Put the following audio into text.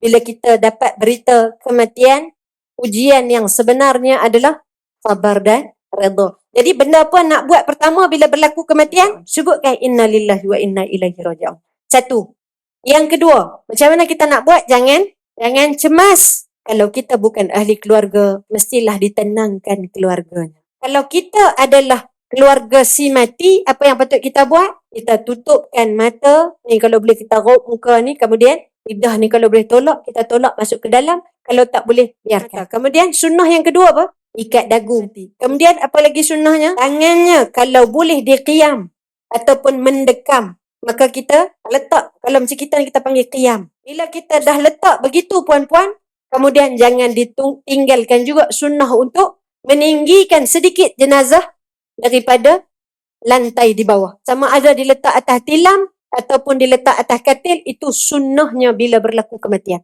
bila kita dapat berita kematian, ujian yang sebenarnya adalah sabar dan redha. Jadi benda apa nak buat pertama bila berlaku kematian? Sebutkan inna lillahi wa inna ilaihi raji'un. Satu. Yang kedua, macam mana kita nak buat? Jangan jangan cemas. Kalau kita bukan ahli keluarga, mestilah ditenangkan keluarganya. Kalau kita adalah keluarga si mati, apa yang patut kita buat? Kita tutupkan mata, ni kalau boleh kita raup muka ni, kemudian lidah ni kalau boleh tolak, kita tolak masuk ke dalam. Kalau tak boleh, biarkan. Kemudian sunnah yang kedua apa? Ikat dagu. Kemudian apa lagi sunnahnya? Tangannya kalau boleh dia qiyam ataupun mendekam. Maka kita letak, kalau macam kita kita panggil qiyam. Bila kita dah letak begitu puan-puan, kemudian jangan ditinggalkan juga sunnah untuk meninggikan sedikit jenazah daripada lantai di bawah. Sama ada diletak atas tilam ataupun diletak atas katil, itu sunnahnya bila berlaku kematian.